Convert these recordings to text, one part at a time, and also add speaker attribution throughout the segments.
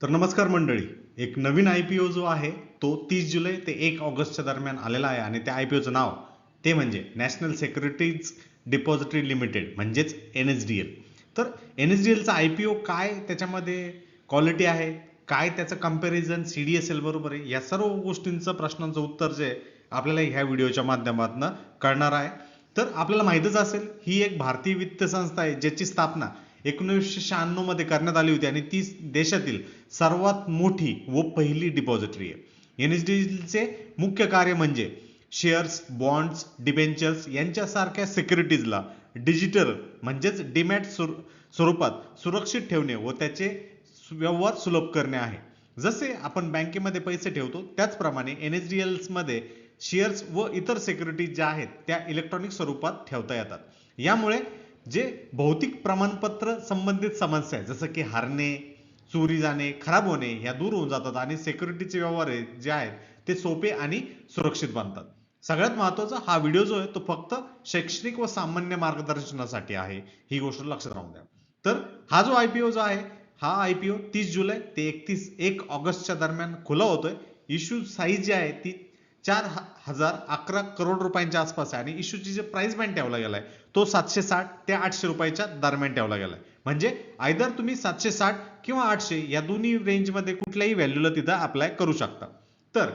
Speaker 1: तर नमस्कार मंडळी. एक नवीन आय पी ओ जो आहे तो तीस जुलै ते एक ऑगस्टच्या दरम्यान आलेला आहे आणि त्या आय पी ओचं नाव ते म्हणजे नॅशनल सेक्युरिटीज डिपॉझिटरी लिमिटेड म्हणजेच एन एस डी एल तर एन एस डी एलचा आय पी ओ काय त्याच्यामध्ये क्वालिटी आहे काय त्याचं comparison C D S L बरोबर आहे या सर्व गोष्टींचं प्रश्नांचं उत्तर जे आपल्याला ह्या व्हिडिओच्या माध्यमातून कळणार आहे. तर आपल्याला माहितच असेल ही एक भारतीय वित्त संस्था आहे ज्याची स्थापना एकोणीसशे शहाण्णवमध्ये करण्यात आली होती आणि ती देशातील सर्वात मोठी व पहिली डिपॉझिटरी आहे. एन एस डी चे मुख्य कार्य म्हणजे शेअर्स बॉन्ड्स डिबेंचर्स यांच्यासारख्या सिक्युरिटीजला डिजिटल म्हणजेच डिमॅट स्वरूपात सुरक्षित ठेवणे व त्याचे व्यवहार सुलभ करणे आहे. जसे आपण बँकेमध्ये पैसे ठेवतो त्याचप्रमाणे एन एच डी मध्ये शेअर्स व इतर सिक्युरिटीज ज्या आहेत त्या इलेक्ट्रॉनिक स्वरूपात ठेवता येतात. यामुळे जे भौतिक प्रमाणपत्र संबंधित समस्या आहे जसं की हरणे चोरी जाणे खराब होणे ह्या दूर होऊन जातात आणि सिक्युरिटीचे व्यवहार जे आहेत ते सोपे आणि सुरक्षित बनतात. सगळ्यात महत्त्वाचा हा व्हिडिओ जो आहे तो फक्त शैक्षणिक व सामान्य मार्गदर्शनासाठी आहे. ही गोष्ट लक्षात राहून द्या. तर हा जो आयपीओ जो आहे हा आयपीओ तीस जुलै ते एकतीस एक ऑगस्टच्या दरम्यान खुला होतोय. इश्यू साईज जी आहे ती चार हजार अकरा करोड रुपयांच्या आसपास आहे. आणि इश्यूची जे प्राइस बँड ठेवला गेलाय तो सातशे साठ ते आठशे रुपयाच्या दरम्यान ठेवला गेलाय. म्हणजे आयदर तुम्ही सातशे साठ किंवा आठशे या दोन्ही रेंजमध्ये कुठल्याही व्हॅल्यूला तिथं अप्लाय करू शकता. तर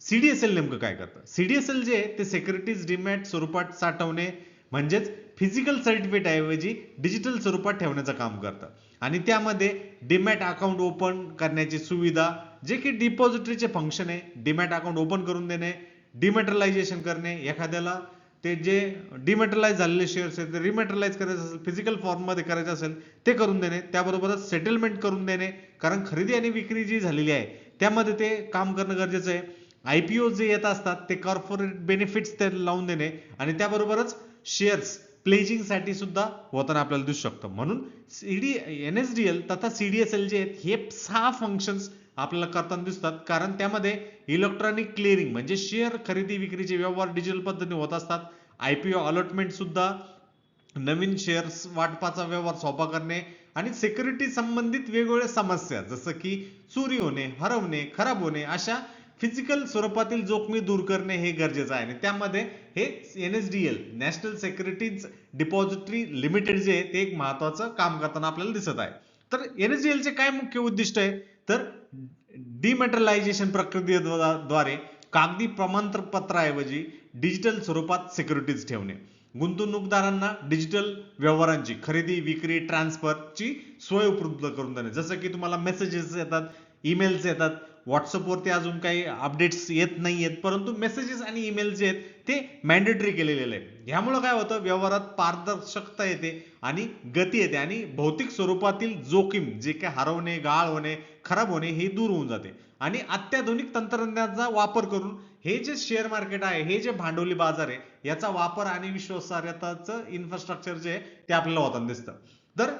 Speaker 1: सीडीएसएल नेमकं काय करतं? सीडीएसएल जे ते सेक्युरिटीज डिमॅट स्वरूपात साठवणे म्हणजेच फिजिकल सर्टिफिकेट ऐवजी डिजिटल स्वरूपात ठेवण्याचं काम करतं. आणि त्यामध्ये डिमॅट अकाउंट ओपन करण्याची सुविधा जे की डिपॉझिटरीचे फंक्शन आहे डिमॅट अकाउंट ओपन करून देणे डिमेटरलायझेशन करणे एखाद्याला ते जे डिमेटरलाइज झालेले शेअर्स आहेत ते रिमेटरलाइज करायचं असेल फिजिकल फॉर्ममध्ये करायचं असेल ते करून देणे त्याबरोबरच सेटलमेंट करून देणे कारण खरेदी आणि विक्री जी झालेली आहे त्यामध्ये ते काम करणं गरजेचं आहे. आय पी ओ जे येत असतात ते कॉर्पोरेट बेनिफिट्स ते लावून देणे आणि त्याबरोबरच शेअर्स प्लेजिंगसाठी सुद्धा होताना आपल्याला दिसू शकतं. म्हणून C D N S D L तथा सी डी एल जे आहेत हे सहा फंक्शन्स आपल्याला करताना दिसतात. कारण त्यामध्ये इलेक्ट्रॉनिक क्लिअरिंग म्हणजे शेअर खरेदी विक्रीचे व्यवहार डिजिटल पद्धतीने होत असतात. आयपीओ अलॉटमेंट सुद्धा नवीन शेअर्स वाटपाचा व्यवहार सोपा करणे आणि सिक्युरिटी संबंधित वेगवेगळ्या समस्या जसं की चोरी होणे हरवणे खराब होणे अशा फिजिकल स्वरूपातील जोखमी दूर करणे हे गरजेचं आहे. आणि त्यामध्ये हे N S D L national securities depository limited जे आहे ते एक महत्वाचं काम करताना आपल्याला दिसत आहे. तर एन एस डी एलचे काय मुख्य उद्दिष्ट आहे? तर डिमेटलायझेशन प्रक्रियेद्वारे कागदी प्रमाणपत्राऐवजी डिजिटल स्वरूपात सिक्युरिटीज ठेवणे. गुंतवणूकदारांना डिजिटल व्यवहारांची खरेदी विक्री ट्रान्सफरची सोय उपलब्ध करून देणे. जसं की तुम्हाला मेसेजेस येतात ईमेल्स येतात व्हॉट्सअपवरती अजून काही अपडेट्स येत नाही आहेत परंतु मेसेजेस आणि ईमेल जे आहेत ते मॅन्डेटरी केलेले आहे ह्यामुळं काय होतं? व्यवहारात पारदर्शकता येते आणि गती येते आणि भौतिक स्वरूपातील जोखीम जे काय हरवणे गाळ होणे खराब होणे हे दूर होऊन जाते. आणि अत्याधुनिक तंत्रज्ञानाचा वापर करून हे जे शेअर मार्केट आहे हे जे भांडवली बाजार आहे याचा वापर आणि विश्वासार्हताचं इन्फ्रास्ट्रक्चर जे आहे ते आपल्याला होताना दिसतं. तर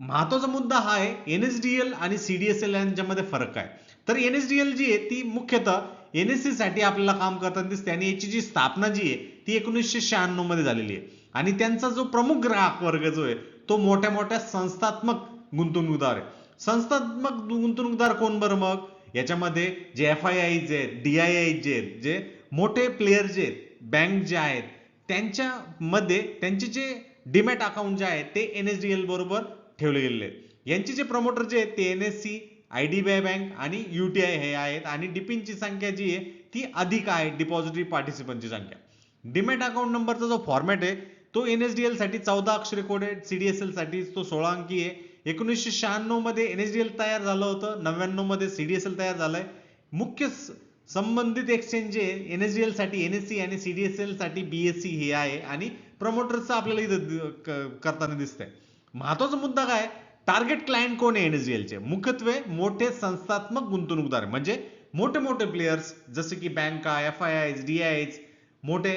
Speaker 1: महत्त्वाचा मुद्दा हा आहे एन एस डी एल आणि सी डी एस एल यांच्यामध्ये फरक आहे तर एनएसडीएल जी आहे ती मुख्यतः एनएससी साठी आपल्याला काम करताना दिसते आणि याची जी स्थापना जी आहे ती एकोणीसशे शहाण्णवमध्ये झालेली आहे. आणि त्यांचा जो प्रमुख ग्राहक वर्ग जो आहे तो मोठ्या मोठ्या संस्थात्मक गुंतवणूकदार आहे. संस्थात्मक गुंतवणूकदार कोण बरं मग? याच्यामध्ये जे एफ आय आय जे आहेत डी आय आय जे आहेत जे मोठे प्लेयर जे आहेत बँक जे आहेत त्यांच्यामध्ये त्यांचे जे डिमॅट अकाउंट जे आहेत ते एन एस डी एल बरोबर ठेवले गेलेले आहेत. यांचे जे प्रमोटर जे आहेत ते N S C I D B I bank आणि युटीआय हे आहेत आणि डिपिनची संख्या जी आहे ती अधिक आहे डिपॉझिटरी पार्टिसिपंटची संख्या. डिमॅट अकाउंट नंबरचा जो फॉर्मॅट आहे तो एन एस डी एलसाठी चौदा अक्षरी कोड आहे सीडीएसएलसाठी तो सोळा अंकी आहे. एकोणीसशे शहाण्णवमध्ये एन एस डी एल तयार झालं होतं नव्याण्णवमध्ये सीडीएसएल तयार झालंय. मुख्य संबंधित एक्सचेंज जे एन एस डी एलसाठी एन एस सी आणि सी डी एस एलसाठी बीएससी हे आहे आणि प्रमोटर्सचं आपल्याला इथं करताना दिसतंय. महत्त्वाचा मुद्दा काय टार्गेट क्लायंट कोण आहे एनएसडीएलचे मुख्यत्वे मोठे संस्थात्मक गुंतवणूकदार म्हणजे मोठे मोठे प्लेयर्स जसे की बँका F I I D I मोठे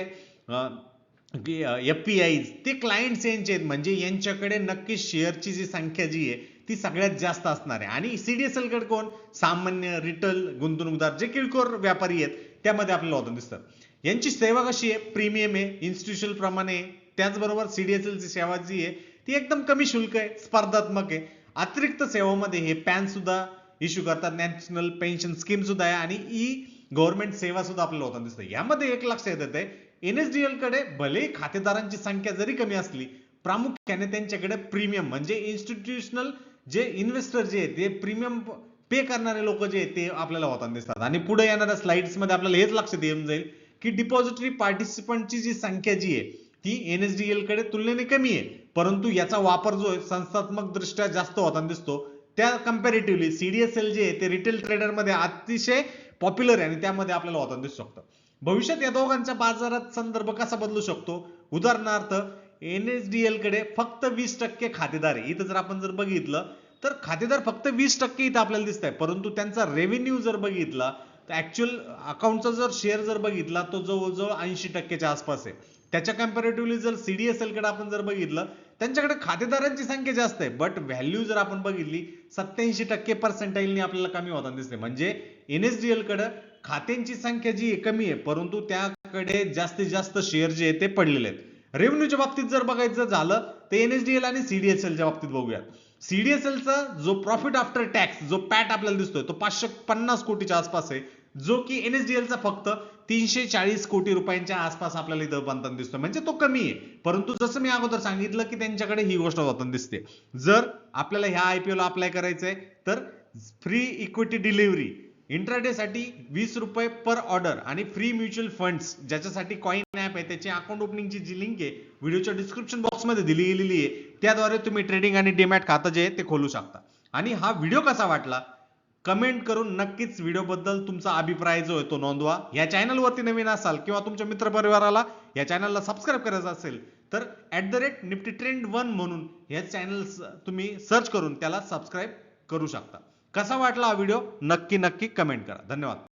Speaker 1: एफ पी आयज ते क्लायंट्स यांचे आहेत. म्हणजे यांच्याकडे नक्की शेअरची जी संख्या जी आहे ती सगळ्यात जास्त असणार आहे. आणि सीडीएसएलकडे कोण? सामान्य रिटेल गुंतवणूकदार जे किरकोळ व्यापारी आहेत त्यामध्ये आपल्याला होतं दिसतं. यांची सेवा कशी आहे? प्रीमियम आहे इन्स्टिट्यूशनल प्रमाणे आहे. त्याचबरोबर सीडीएसएल ची सेवा जी आहे ती एकदम कमी शुल्क आहे स्पर्धात्मक आहे. अतिरिक्त सेवामध्ये हे पॅन सुद्धा इश्यू करतात. नॅशनल पेन्शन स्कीम सुद्धा आहे आणि ई गव्हर्नमेंट सेवा सुद्धा आपल्याला होताना दिसते. यामध्ये एक लक्षात येते एनएसडीएलकडे भले खातेदारांची संख्या जरी कमी असली प्रामुख्याने त्यांच्याकडे प्रीमियम म्हणजे इन्स्टिट्यूशनल जे इन्व्हेस्टर जे आहेत ते प्रीमियम पे करणारे लोक जे आहेत ते आपल्याला होताना दिसतात. आणि पुढे येणाऱ्या स्लाइड्समध्ये आपल्याला हेच लक्षात येऊन जाईल की डिपॉझिटरी पार्टिसिपंटची जी संख्या जी आहे ती एनएसडीएलकडे तुलनेने कमी आहे. परंतु याचा वापर जो आहे संस्थात्मक दृष्ट्या जास्त होताना दिसतो. त्या कम्पॅरेटिव्हली सीडीएसएल जे आहे ते रिटेल ट्रेडरमध्ये अतिशय पॉप्युलर आहे आणि त्यामध्ये आपल्याला होताना दिसू शकतं. भविष्यात या दोघांच्या बाजारात संदर्भ कसा बदलू शकतो? उदाहरणार्थ एनएसडीएलकडे फक्त वीस टक्के खातेदार आहे. इथं जर आपण जर बघितलं तर खातेदार फक्त वीस टक्के इथं आपल्याला दिसत आहे परंतु त्यांचा रेव्हेन्यू जर बघितला तर ऍक्च्युअल अकाउंटचा जर शेअर जर बघितला तो जवळजवळ ऐंशी टक्केच्या आसपास आहे. त्याच्या कम्पॅरेटिव्हली जर सीडीएसएलकडे आपण जर बघितलं त्यांच्याकडे खातेदारांची संख्या जास्त आहे. बट व्हॅल्यू जर आपण बघितली सत्याऐंशी टक्के पर्सेंटाईलनी आपल्याला कमी होताना दिसते म्हणजे एन एस डी कडे खात्यांची संख्या जी आहे कमी आहे. परंतु त्याकडे जास्तीत जास्त शेअर जे आहे ते पडलेले आहेत. रेव्हन्यूच्या बाबतीत जर बघायचं झालं तर एन एस डी एल आणि सीडीएसएलच्या बाबतीत बघूयात. सीडीएसएलचा जो प्रॉफिट आफ्टर टॅक्स जो पॅट आपल्याला दिसतोय तो पाचशे पन्नास कोटीच्या आसपास आहे. जो की एनएसडीएलचा फक्त तीनशे चाळीस कोटी रुपयांच्या आसपास आपल्याला इथं बनताना दिसतो. म्हणजे तो कमी आहे. परंतु जसं मी अगोदर सांगितलं की त्यांच्याकडे ही गोष्ट होताना दिसते. जर आपल्याला ह्या आयपीओ ला अप्लाय करायचंय तर फ्री इक्विटी डिलिव्हरी इंट्राडेसाठी वीस रुपये पर ऑर्डर आणि फ्री म्युच्युअल फंड्स ज्याच्यासाठी कॉइन ऍप आहे त्याची अकाउंट ओपनिंगची जी लिंक आहे व्हिडिओच्या डिस्क्रिप्शन बॉक्समध्ये दिली गेलेली आहे. त्याद्वारे तुम्ही ट्रेडिंग आणि डीमॅट खातं जे आहे ते खोलू शकता. आणि हा व्हिडिओ कसा वाटला? कमेंट करून नक्कीच व्हिडिओ बद्दल तुमचा अभिप्राय जो आहे तो नोंदवा. या चॅनलवरती नवीन असाल किंवा तुमच्या मित्रपरिवाराला या चॅनलला सबस्क्राईब करायचं असेल तर at the rate Nifty trend one म्हणून हे चॅनल तुम्ही सर्च करून त्याला सबस्क्राईब करू शकता. कसा वाटला हा व्हिडिओ नक्की नक्की कमेंट करा. धन्यवाद.